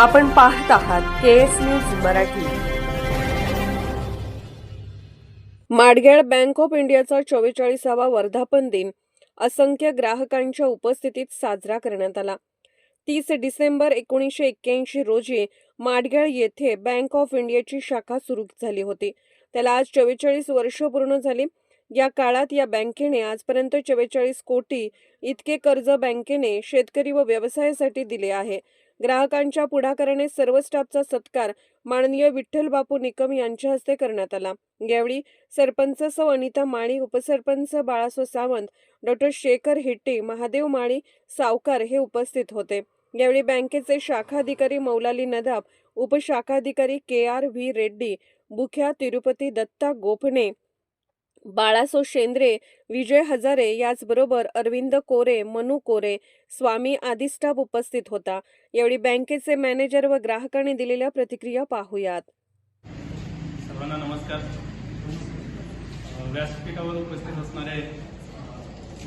आपण पाहत आहात K S news Marathi. Madgal bank of इंडियाचा चव्वेचाळीसावा वर्धापन दिन असंख्य ग्राहकांच्या उपस्थितीत साजरा करण्यात आला. तीस डिसेंबर एकोणीसशे एक्क्याऐंशी रोजी माडगेळ येथे बँक ऑफ इंडियाची शाखा सुरू झाली होती. त्याला आज चव्वेचाळीस वर्ष पूर्ण झाली. या काळात या बँकेने आजपर्यंत चव्वेचाळीस कोटी इतके कर्ज बँकेने शेतकरी व व्यवसायासाठी दिले आहे. ग्राहकांच्या पुढाकाराने सर्व स्टाफचा सत्कार माननीय विठ्ठल बापू निकम यांच्या हस्ते करण्यात आला. यावेळी सरपंच सौ अनिता माळी उपसरपंच बाळासो सावंत डॉक्टर शेखर हिट्टी महादेव माळी सावकार हे उपस्थित होते. यावेळी बँकेचे शाखाधिकारी Maulali Nadab उपशाखाधिकारी K R V Reddy Bukhya Tirupati Datta Gopane Balaso Shendre Vijay Hazare याचबरोबर अरविंद कोरे मनू कोरे स्वामी आदी स्टाफ उपस्थित होता. यावेळी बँकेचे मॅनेजर व ग्राहकांनी दिलेल्या प्रतिक्रिया पाहूयात. सर्वांना नमस्कार. व्यासपीठावर उपस्थित असणारे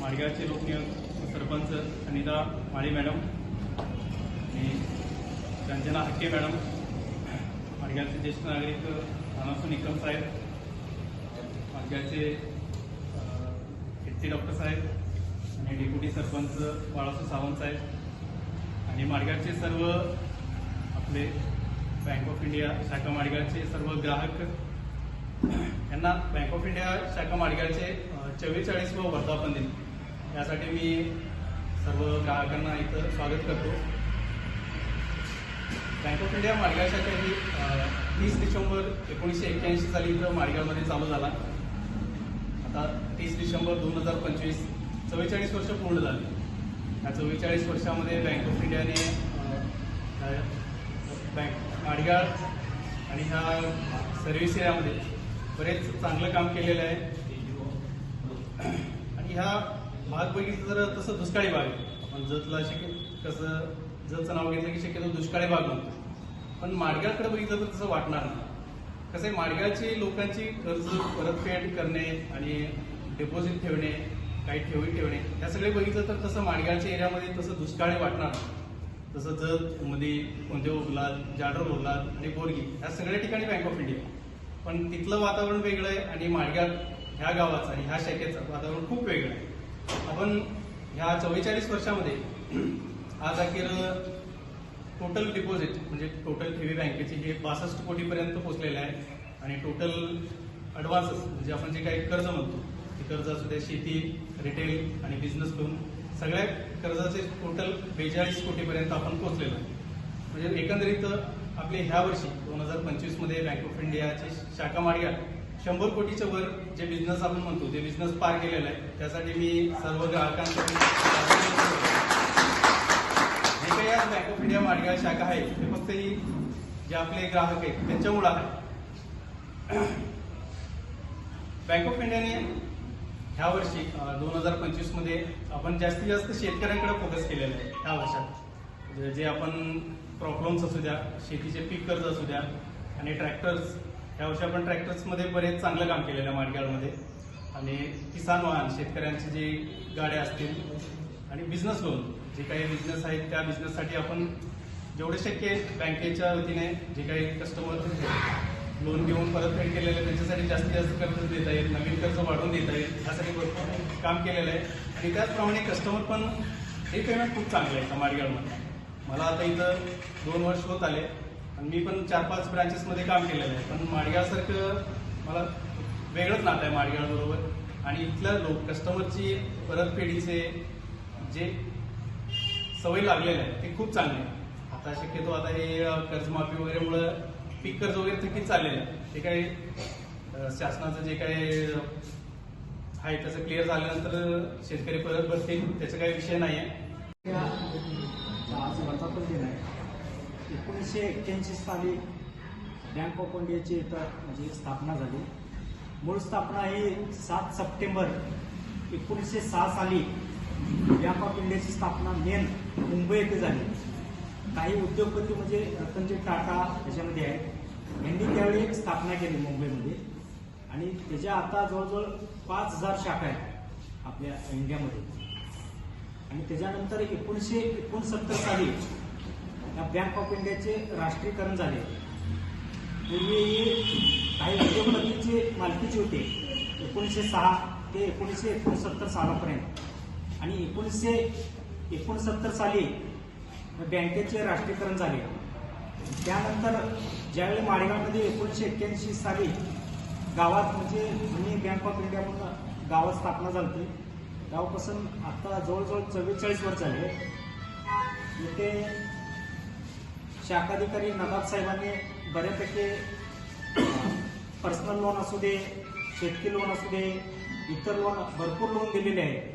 माडगावचे लोकनियुक्त सरपंच अनिता माळी मॅडम आणि रंजना हक्के मॅडम माडगावचे ज्येष्ठ नागरिक अनासू निकम साहेब ज्याचे हेडचे डॉक्टर साहेब आणि डेप्युटी सरपंच बाळासू सावंत साहेब आणि माडगावचे सर्व आपले बँक ऑफ इंडिया शाखा माडगावचे सर्व ग्राहक यांना बँक ऑफ इंडिया शाखा माडगावचे चव्वेचाळीस व वर्धापन दिन. यासाठी मी सर्व ग्राहकांना इथं स्वागत करतो. बँक ऑफ इंडिया माडगाव शाखा ही तीस डिसेंबर एकोणीसशे एक्क्याऐंशी साली इथं माडगावमध्ये चालू झाला. आता तीस डिसेंबर दोन हजार पंचवीस. चव्वेचाळीस वर्ष पूर्ण झाली. या चव्वेचाळीस वर्षामध्ये बँक ऑफ इंडियाने बँक माडगाळ आणि ह्या सर्व्हिस एरियामध्ये बरेच चांगलं काम केलेलं आहे. आणि ह्या भाग बघितलं तर तसं दुष्काळी भाग आहे. आपण जतला शक्य कसं जतचं नाव घेतलं की शक्यतो दुष्काळी भाग म्हणतो. पण माडगाळकडे बघितलं तर तसं वाटणार नाही. कसं आहे लोकांची कर्ज परतफेड करणे आणि डिपॉझिट ठेवणे काही ठेवी ठेवणे या सगळे बघितलं तर तसं माडगावच्या एरियामध्ये तसं दुष्काळी वाटणार तसं जत मध्ये कोणते उरलात जाडर उरलात आणि बोरगी या सगळ्या ठिकाणी बँक ऑफ इंडिया पण तिथलं वातावरण वेगळं आहे आणि माडगाव ह्या गावाचं आणि ह्या शाखेचं वातावरण खूप वेगळं आहे. आपण ह्या चव्वेचाळीस वर्षामध्ये आज अखेर टोटल डिपॉझिट म्हणजे टोटल ठेवी बँकेची हे बासष्ट कोटीपर्यंत पोहोचलेलं आहे आणि टोटल ॲडव्हान्सेस म्हणजे आपण जे काही कर्ज म्हणतो ते कर्ज असू द्या शेती रिटेल आणि बिझनेस लोन सगळ्या कर्जाचे टोटल बेचाळीस कोटीपर्यंत आपण पोहोचलेलो आहे. म्हणजे एकंदरीत आपले ह्या वर्षी दोन हजार पंचवीसमध्ये बँक ऑफ इंडियाची शाखा मार्गा शंभर कोटीच्या वर जे बिझनेस आपण म्हणतो ते बिझनेस पार केलेला आहे त्यासाठी मी सर्व ग्राहकांसाठी या काही माडगाळ बँक ऑफ इंडिया शाखा आहे. ते फक्त ही जे आपले ग्राहक आहेत त्यांच्यामुळं आहे. बँक ऑफ इंडियाने ह्या वर्षी दोन हजार पंचवीसमध्ये आपण जास्तीत जास्त शेतकऱ्यांकडे फोकस केलेला आहे ह्या वर्षात. म्हणजे जे- आपण क्रॉप लोन्स असू द्या शेतीचे पीक कर्ज असू द्या आणि ट्रॅक्टर्स ह्या वर्षी आपण ट्रॅक्टर्समध्ये बरेच चांगलं काम केलेलं आहे माडगाळमध्ये आणि किसान वाहन शेतकऱ्यांचे जे गाड्या असतील आणि बिझनेस लोन जे काही बिझनेस आहेत त्या बिझनेससाठी आपण जेवढे शक्य बँकेच्या वतीने जे काही कस्टमर लोन घेऊन परतफेड केलेलं आहे त्यांच्यासाठी जास्तीत जास्त कर्ज देता येईल नवीन कर्ज वाढवून देता येईल यासाठी भरपूर काम केलेलं आहे. आणि त्याचप्रमाणे कस्टमर पण हे पेमेंट खूप चांगलं आहे माडगावमध्ये मला आता इथं दोन वर्ष होत आले आणि मी पण चार पाच ब्रांचेसमध्ये काम केलेलं आहे. पण माडगावसारखं मला वेगळंच नातं आहे माडगावबरोबर आणि इथल्या लोक कस्टमरची परतफेडीचे जे सवय लागलेलं आहे. ते खूप चांगले आहे. आता शक्यतो आता हे कर्जमाफी वगैरेमुळं पीक कर्ज वगैरे थकीत चाललेलं आहे. ते काही शासनाचं जे काही आहे त्याचं क्लिअर झाल्यानंतर शेतकरी परत बसतील त्याचा काही विषय नाही आहे. एकोणीसशे एक्क्याऐंशी साली बँक ऑफ इंडियाची इथं म्हणजे स्थापना झाली. मूळ स्थापना ही सात सप्टेंबर एकोणीसशे सहा साली बँक ऑफ इंडियाची स्थापना मेन मुंबई येथे झाली. काही उद्योगपती म्हणजे रतनजी टाटा याच्यामध्ये आहेत. यांनी त्यावेळी एक स्थापना केली मुंबईमध्ये. आणि त्याच्या आता जवळजवळ पाच हजार शाखा आहेत आपल्या इंडियामध्ये. आणि त्याच्यानंतर एकोणीसशे एकोणसत्तर साली या बँक ऑफ इंडियाचे राष्ट्रीयकरण झाले. पूर्वी काही उद्योगपतींची मालकीची होते. एकोणीसशे सहा ते एकोणीसशे एकोणसत्तर सालापर्यंत. आणि एकोणीसशे एकोणसत्तर साली बँकेचे राष्ट्रीयकरण झाले. त्यानंतर ज्यावेळी माळेगावमध्ये एकोणीसशे एक्क्याऐंशी साली गावात म्हणजे जुनी बँक ऑफ इंडिया म्हणून गावात स्थापना झाली होती. गावापासून आता जवळजवळ चव्वेचाळीस वर्ष झाले. इथे शाखाधिकारी नवाब साहेबांनी बऱ्यापैकी पर्सनल लोन असू दे शेतकी लोन असू दे इतर लोन भरपूर लोन दिलेले आहे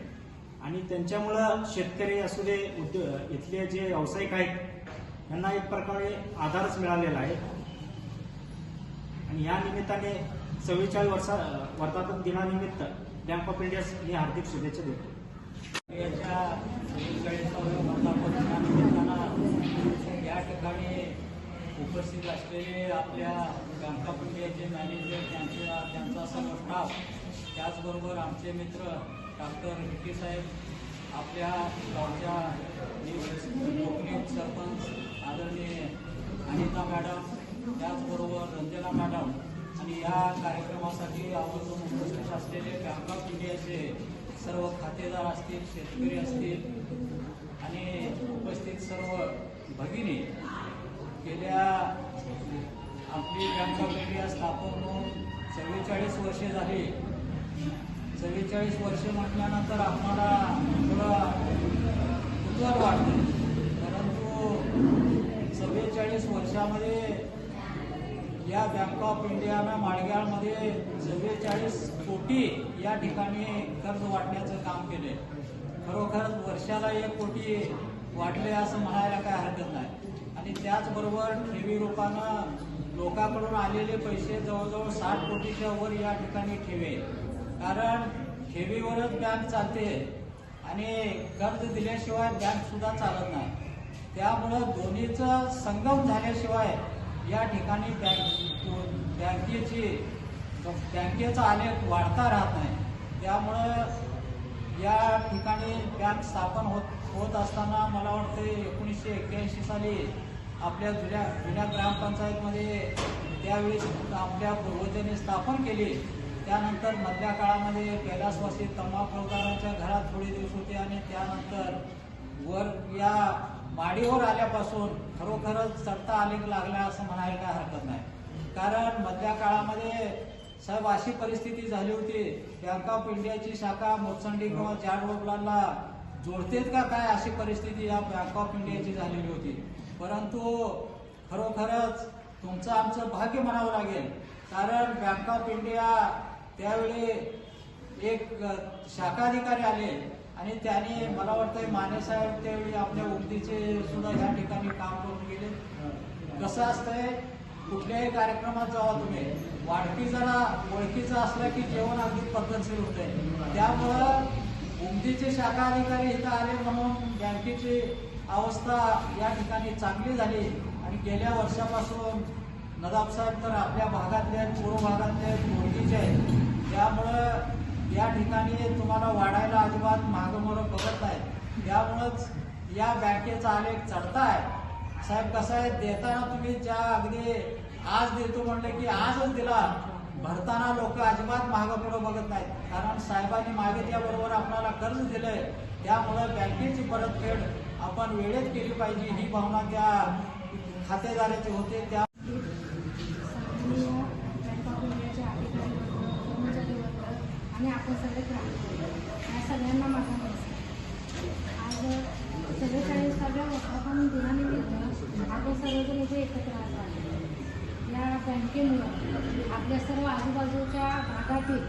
आणि त्यांच्यामुळं शेतकरी असू दे उद्योग इथले जे व्यावसायिक आहेत यांना एक प्रकारे आधारच मिळालेला आहे. आणि या निमित्ताने चव्वेचाळीस वर्षा वर्धापन दिनानिमित्त बँक ऑफ इंडिया मी हार्दिक शुभेच्छा देतो. याच्या वर्धापन दिनानिमित्तानं या ठिकाणी उपस्थित असलेले आपल्या बँक ऑफ इंडियाचे मॅनेजर त्यांच्या त्यांचा सर्व स्टाफ त्याचबरोबर आमचे मित्र डॉक्टर विखे साहेब आपल्या गावच्या लोकनियुक्त सरपंच आदरणीय अनिता मॅडम त्याचबरोबर रंजना मॅडम आणि या कार्यक्रमासाठी आवर्जून उपस्थित असलेले बँक ऑफ इंडियाचे सर्व खातेदार असतील शेतकरी असतील आणि उपस्थित सर्व भगिनी गेल्या आपली बँक ऑफ इंडिया स्थापन होऊन चव्वेचाळीस वर्षे झाली. चव्वेचाळीस वर्षे म्हटल्यानंतर आम्हाला थोडं कुतूहल वाटतं परंतु चव्वेचाळीस वर्षामध्ये या बँक ऑफ इंडियानं माडग्याळमध्ये चव्वेचाळीस कोटी या ठिकाणी कर्ज वाटण्याचं काम केले खरोखरच वर्षाला एक कोटी वाटले असं म्हणायला काय हरकत नाही. आणि त्याचबरोबर ठेवी रूपानं लोकांकडून आलेले पैसे जवळजवळ साठ कोटीच्या वर या ठिकाणी ठेवे. कारण ठेवीवरच बँक चालते आणि कर्ज दिल्याशिवाय बँक सुद्धा चालत नाही. त्यामुळं दोन्हीचं संगम झाल्याशिवाय या ठिकाणी बँक बँकेची बँकेचा आलेख वाढता राहत नाही. त्यामुळं या ठिकाणी बँक स्थापन होत होत असताना मला वाटतं एकोणीसशे एक्क्याऐंशी साली आपल्या जुन्या जुन्या ग्रामपंचायतमध्ये त्यावेळी आपल्या पूर्वजांनी स्थापन केली. त्यानंतर मधल्या काळामध्ये कैलासवासी तंबाखूदारांच्या घरात थोडे दिवस होते आणि त्यानंतर वर या माडीवर आल्यापासून खरोखरच चढता आलेख लागला असं म्हणायला काय हरकत नाही. कारण मधल्या काळामध्ये साहेब अशी परिस्थिती झाली होती बँक ऑफ इंडियाची शाखा मोसंडी किंवा जाड रोडला जोडतेत का काय अशी परिस्थिती या बँक ऑफ इंडियाची झालेली होती. परंतु खरोखरच तुमचं आमचं भाग्य म्हणावं लागेल. कारण बँक ऑफ इंडिया त्यावेळी एक शाखाधिकारी आले आणि त्याने मला वाटतं माने साहेब त्यावेळी आपल्या उमदीचे सुद्धा या ठिकाणी काम करून गेले. कसं असतंय कुठल्याही कार्यक्रमात जावा तुम्ही. वाढती जरा ओळखीचं असलं की जेवण अगदी पद्धतशीर आहे त्यामुळं उमदीचे शाखा अधिकारी इथं आले म्हणून बँकेची अवस्था या ठिकाणी चांगली झाली. आणि गेल्या वर्षापासून नदाब साहेब तर आपल्या भागातले आहेत, पूर्व भागातले आहेत, ओळखीचे आहेत. त्यामुळं या ठिकाणी तुम्हाला वाढायला अजिबात मागमोरं बघत नाही. त्यामुळंच या बँकेचा आलेख चढताय. साहेब कसं आहे देताना तुम्ही ज्या अगदी आज देतो म्हणलं की आजच दिला. भरताना लोक अजिबात मागं बघत नाहीत. कारण साहेबांनी मागितल्याबरोबर आपल्याला कर्ज दिलंय. त्यामुळं बँकेची परतफेड आपण वेळेत केली पाहिजे ही भावना त्या खातेदाराची होते. त्या बँक ऑफ इंडियाचे अधिकारी वर्ग कर्मचारी वर्ग आणि आपण सगळे ग्राहक या सगळ्यांना माझा नमस्कार. आज चव्वेचाळीसाव्या वर्धापन दिनानिमित्त आपण सर्वजण इथे एकत्र आलो आहे या बँकेमुळं आपल्या सर्व आजूबाजूच्या भागातील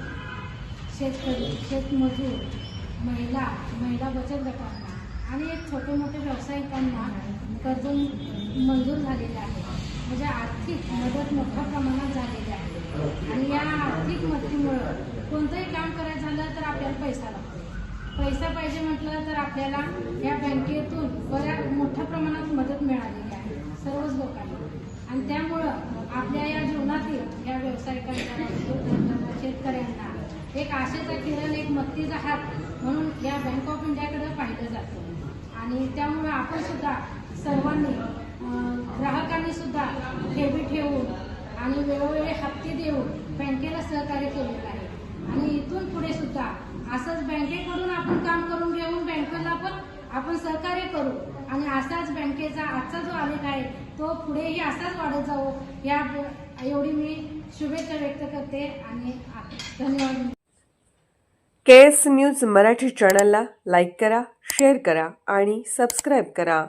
शेतकरी शेतमजूर महिला महिला बचत गटांना आणि एक छोटे मोठे व्यावसायिकांना कर्ज मंजूर झालेले आहे. म्हणजे आर्थिक मदत मोठ्या प्रमाणात झालेली आहे. आणि या आर्थिक मदतीमुळं कोणतंही काम करायचं झालं तर आपल्याला पैसा लागतो. पैसा पाहिजे म्हटलं तर आपल्याला या बँकेतून बऱ्याच मोठ्या प्रमाणात मदत मिळालेली आहे सर्वच लोकांना. आणि त्यामुळं आपल्या या जीवनातील या व्यावसायिकांना शेतकऱ्यांना एक आशेचा किरण एक मत्तीचा हात म्हणून या बँक ऑफ इंडियाकडे पाहिलं जातं. आणि त्यामुळं आपण सुद्धा सर्वांनी ग्राहकांनी सुद्धा ठेवी ठेवून आणि वेळोवेळी हप्ते देऊन बँकेला सहकार्य केलेलं आहे. आणि इथून पुढे सुद्धा असंच बँकेकडून आपण काम करून घेऊन बँकेला पण आपण सहकार्य करू. आणि असाच बँकेचा आजचा जो आलेख आहे तो पुढेही असाच वाढत जावो या एवढी मी शुभेच्छा व्यक्त करते आणि धन्यवाद. के एस न्यूज मराठी चॅनलला लाईक करा शेअर करा आणि सबस्क्राईब करा.